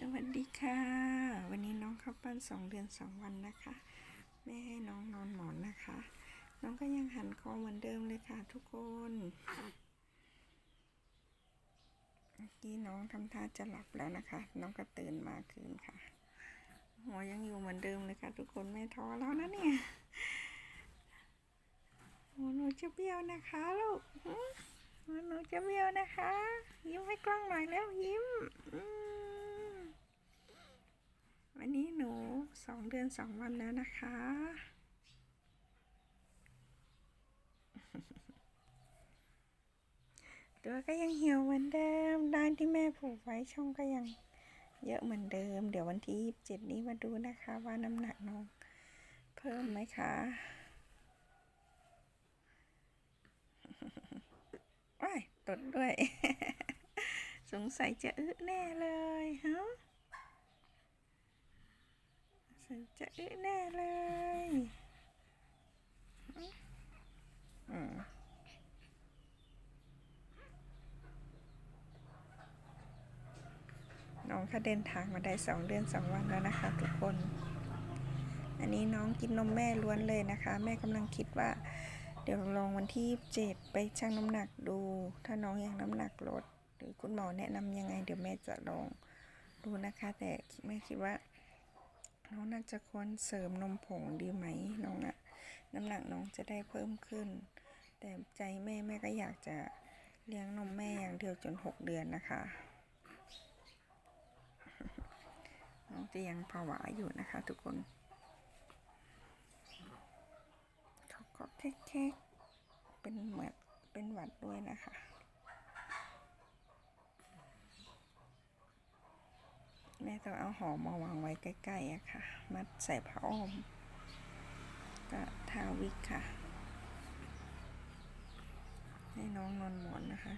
สวัสดีค่ะ วันนี้น้องเข้าปั้นสองเดือนสองวันนะคะ แม่ให้น้องนอนหมอนนะคะ น้องก็ยังหันคอเหมือนเดิมเลยค่ะทุกคนเมื่อกี้น้องทำท่าจะหลับแล้วนะคะ น้องก็ตื่นมาคืนค่ะหัวยังอยู่เหมือนเดิมเลยค่ะ ทุกคนไม่ท้อแล้วนะเนี่ยหัวหนูจะเบี้ยวนะคะลูกหัวหนูจะเบี้ยวนะคะ ยิ้มให้กล้องหน่อยแล้วยิ้มอืมวันนี้หนู สองเดือนสองวันแล้วนะคะ ตัวก็ยังเหี่ยวเหมือนเดิม ด้านที่แม่ผูกไว้ช่องก็ยังเยอะเหมือนเดิม เดี๋ยววันที่เจ็ดนี้มาดูนะคะว่าน้ำหนักน้องเพิ่มไหมคะว้ายตดด้วย สงสัยจะอึแน่เลยฮะ สงสัยจะอึแน่เลยอืมน้องเขาเดินทางมาได้สองเดือนสองวันแล้วนะคะทุกคน อันนี้น้องกินนมแม่ล้วนเลยนะคะ แม่กำลังคิดว่า เดี๋ยวลองวันที่เจ็ดไปชั่งน้ำหนักดู ถ้าน้องยังน้ำหนักลด หรือคุณหมอแนะนำยังไง เดี๋ยวแม่จะลองดูนะคะ แต่แม่คิดว่า น้องน่าจะควรเสริมนมผงดีไหมน้องอะน้ำหนักน้องจะได้เพิ่มขึ้น แต่ใจแม่แม่ก็อยากจะเลี้ยงนมแม่อย่างเดียวจนหกเดือนนะคะ น้องจะยังผวาอยู่นะคะทุกคนเขาก็แค่ๆเป็นเหมือนเป็นหวัดด้วยนะคะ ก็เอาหอมมาวางไว้ใกล้ๆอะค่ะ มัดใส่ผ้าอ้อม ก็ทาวิกค่ะ ให้น้องนอนหมอนนะคะ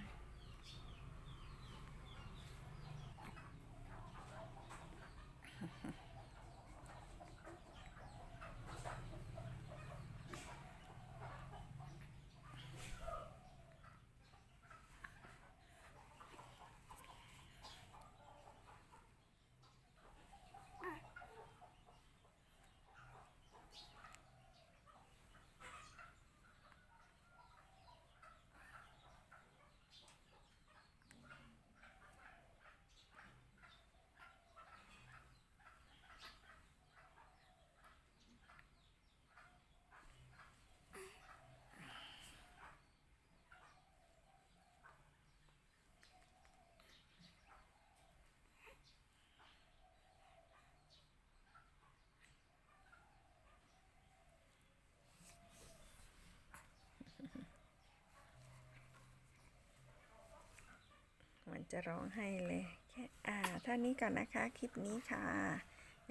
อนจะร้องให้เลยแค่อ่าเท่านี้ก่อนนะคะ คลิปนี้ค่ะ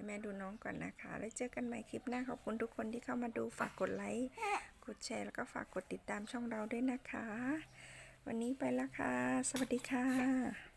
แม่ดูน้องก่อนนะคะ แล้วเจอกันใหม่คลิปหน้าขอบคุณทุกคนที่เข้ามาดูฝากกดไลค์กดแชร์แล้วก็ฝากกดติดตามช่องเราด้วยนะคะ วันนี้ไปแล้วค่ะ สวัสดีค่ะ